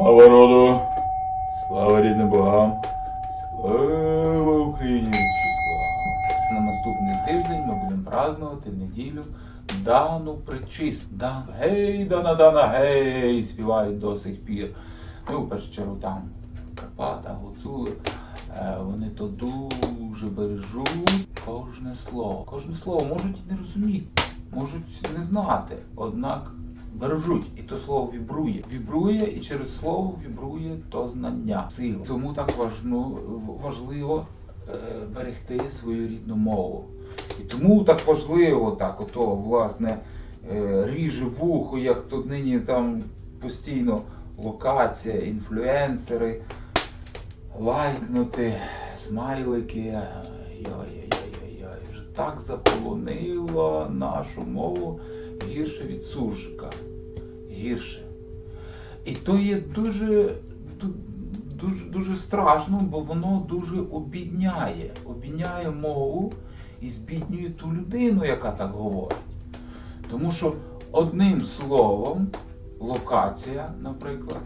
Слава роду, слава рідним богам, слава Україні! На наступний тиждень ми будемо празднувати в неділю Дану причист. Дан, гей, Дана, Дана, гей, співають до сих пір. Ну, в першу чергу там Карпата, Гуцули. Е, Вони то дуже бережуть кожне слово. Кожне слово можуть і не розуміти, можуть не знати, однак бережуть. І то слово вібрує. Вібрує і через слово вібрує то знання, сила. Тому так важно, важливо е, берегти свою рідну мову. І тому так важливо, так, ото, власне, е, ріже вухо, як тут нині там постійно локація, інфлюенсери, лайкнути, смайлики. Так заполонило нашу мову гірше від суржика. Гірше. І то є дуже, дуже, дуже страшно, бо воно дуже обідняє. Обідняє мову і збіднює ту людину, яка так говорить. Тому що одним словом, локація, наприклад,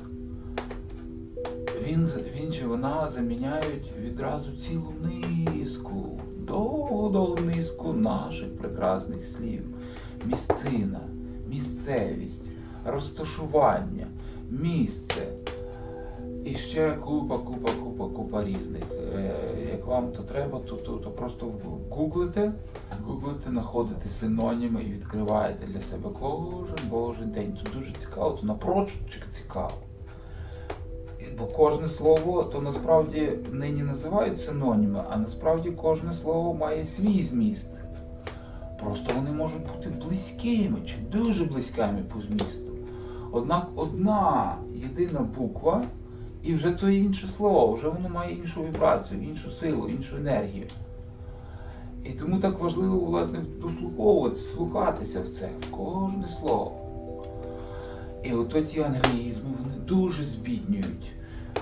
він, він чи вона заміняють відразу цілу низку, довгу-довгу низку наших прекрасних слів. Місцина, місцевість, розташування, місце. І ще купа, купа, купа, купа різних. Як вам то треба, то, то, то просто гуглите, гуглите, знаходите синоніми і відкриваєте для себе кожен божий день. Це дуже цікаво, то напрочуд цікаво. Бо кожне слово, то насправді нині називають синоніми, а насправді кожне слово має свій зміст. Просто вони можуть бути близькими чи дуже близькими по змісту. Однак одна єдина буква, і вже то інше слово, вже воно має іншу вібрацію, іншу силу, іншу енергію. І тому так важливо, власне, дослуховувати, слухатися в це, в кожне слово. І ото ті англіїзми вони дуже збіднюють.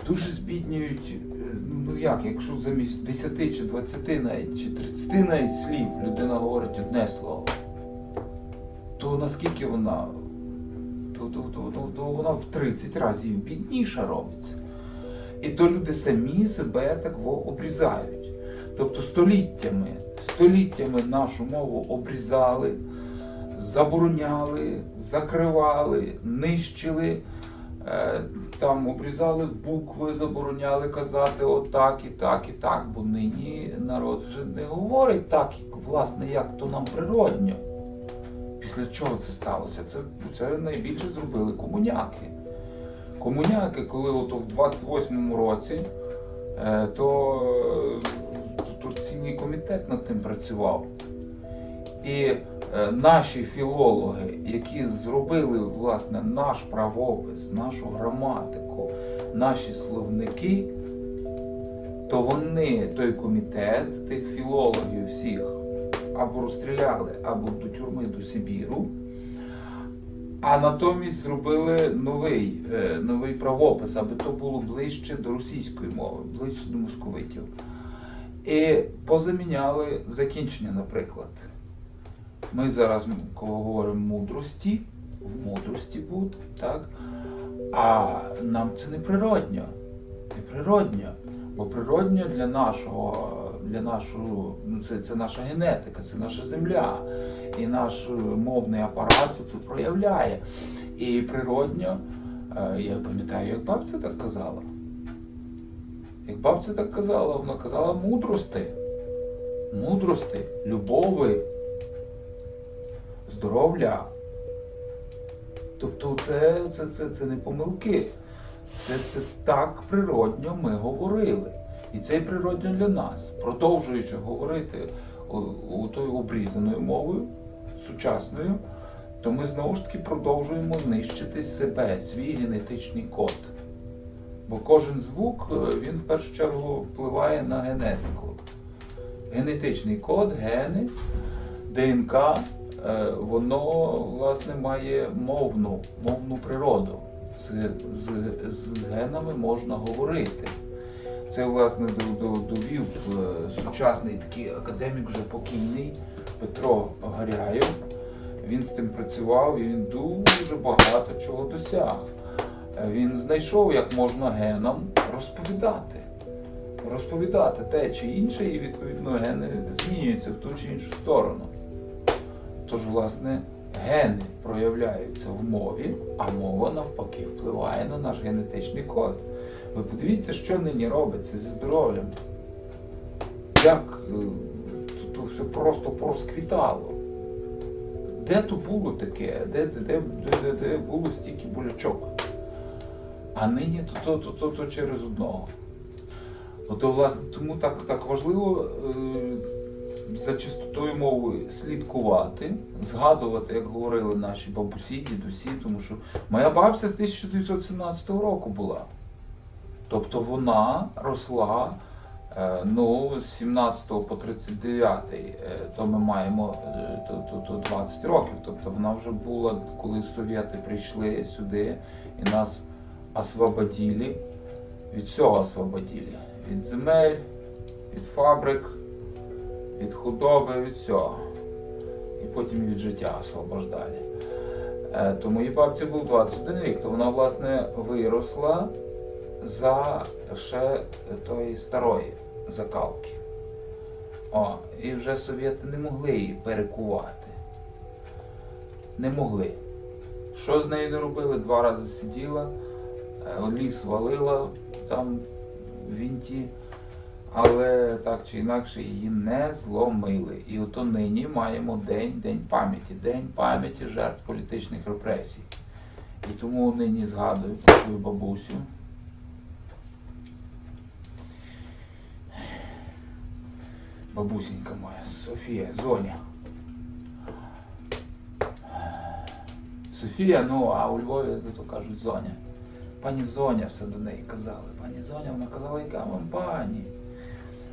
Дуже збіднюють, е, ну як, якщо замість 10 чи 20 навіть, чи 30 навіть слів людина говорить одне слово, то наскільки вона, то, то, то, то, то вона в 30 разів бідніша робиться. І то люди самі себе так обрізають. Тобто століттями, століттями нашу мову обрізали, забороняли, закривали, нищили, там обрізали букви, забороняли казати отак і так і так, бо нині народ вже не говорить так, власне, як то нам природньо. Після чого це сталося? Це, це найбільше зробили комуняки. Комуняки, коли ото в 28-му році, е, то, то, то комітет над тим працював. І е, наші філологи, які зробили власне наш правопис, нашу граматику, наші словники, то вони, той комітет, тих філологів всіх або розстріляли, або до тюрми до Сибіру. А натомість зробили новий, е, новий правопис, аби то було ближче до російської мови, ближче до московитів. І позаміняли закінчення, наприклад. Ми зараз, говоримо мудрості, в мудрості бути, так? А нам це не природньо. Не природньо. Бо природньо для нашого, для нашого, ну це, це наша генетика, це наша земля. І наш е, мовний апарат це проявляє. І природньо, е, я пам'ятаю, як бабця так казала. Як бабця так казала, вона казала мудрости. Мудрости, любови, здоров'я. Тобто це, це, це, це не помилки. Це, це так природньо ми говорили. І це і природньо для нас. Продовжуючи говорити тою обрізаною мовою, сучасною, то ми знову ж таки продовжуємо нищити себе, свій генетичний код. Бо кожен звук е, він в першу чергу впливає на генетику. Генетичний код, гени, ДНК, воно власне має мовну, мовну природу. З, з, з генами можна говорити. Це, власне, до- до- довів е, сучасний такий академік, вже покійний Петро Гаряєв. Він з тим працював і він дуже багато чого досяг. е, він знайшов, як можна генам розповідати. Розповідати те чи інше, і відповідно гени змінюються в ту чи іншу сторону. Тож, власне, гени проявляються в мові, а мова навпаки впливає на наш генетичний код. Ви подивіться, що нині робиться зі здоров'ям. Як е, то все просто порозквітало. Де то було таке? Де, де, де, де, де було стільки болячок? А нині то, то, то, то, то через одного. Ото, власне, тому так, так важливо е, за чистотою мови слідкувати, згадувати, як говорили наші бабусі, дідусі, тому що моя бабця з 1917 року була. Тобто вона росла е, ну, з 17 по 39, е, то ми маємо е, то, то, то 20 років. Тобто вона вже була, коли совєти прийшли сюди і нас освободили, від всього освободили. Від земель, від фабрик, від худоби, від всього. І потім від життя освобождали. Е, То моїй бабці був 21 рік, то вона, власне, виросла за ще тої старої закалки. О, і вже совєти не могли її перекувати. Не могли. Що з нею не робили? Два рази сиділа, е, ліс валила там в вінті, але так чи інакше її не зломили. І ото нині маємо день, день пам'яті, день пам'яті жертв політичних репресій. І тому нині згадую свою бабусю. Бабусенька моя, Софія, Зоня. Софія, ну, а у Львові то кажуть Зоня. Пані Зоня все до неї казали. Пані Зоня, вона казала, яка вам пані?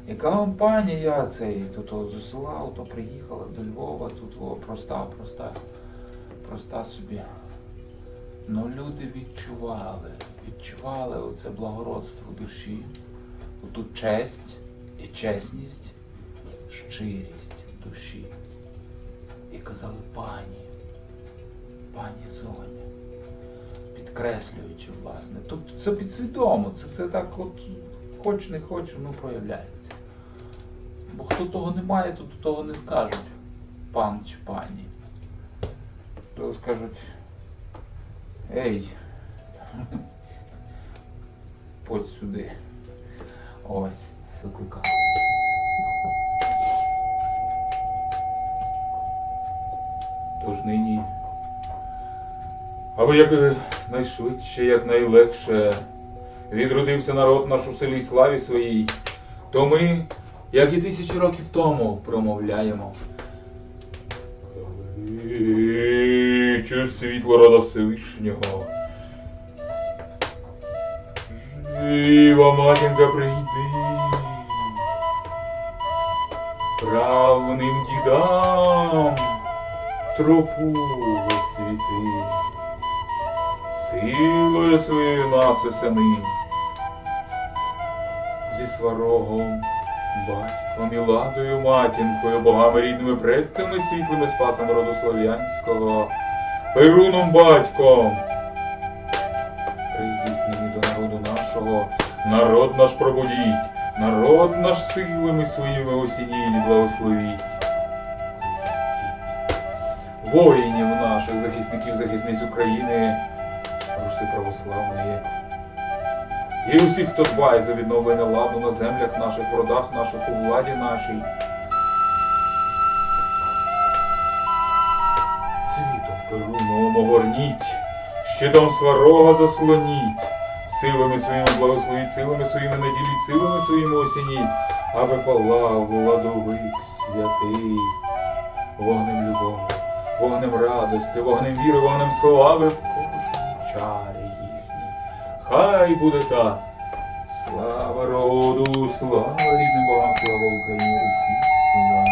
Яка вам пані я цей? То з села то приїхала до Львова, тут о, проста, проста, проста собі. Ну люди відчували, відчували оце благородство душі, оту честь і чесність, щирість душі. І казали пані, пані Зоня підкреслюючи, власне. Тобто це підсвідомо, це, це так от хоч не хоч, воно проявляється. Бо хто того не має, то того не скажуть пан чи пані. То скажуть ей, подь сюди. Ось, викликав. Тож нині Аби як е, найшвидше, як найлегше відродився народ наш у селі славі своїй, то ми, як і тисячі років тому, промовляємо. Кличе світло рода Всевишнього. Жива матінка прийди. Правним дідам тропу освіти. Силою своєю нас осяни. Зі сварогом, батьком і ладою матінкою, богами рідними предками, світлими спасом роду слов'янського, Перуном батьком. Прийдіть нині до народу нашого, народ наш пробудіть, народ наш силами своїми осініть, благословіть. Захистіть воїнів наших, захисників, захисниць України, Руси православної. І усіх, хто дбає за відновлення ладу на землях наших, родах наших, у владі нашій. Світом перуном огорніть, щитом сварога заслоніть, силами своїми благословіть, силами своїми наділіть, силами своїми осініть, аби палав владовик святий, вогнем любові вогнем радості, вогнем віри, вогнем слави в кожній чарі. Хай буде так. Слава роду, слава рідним богам, слава Україні, слава.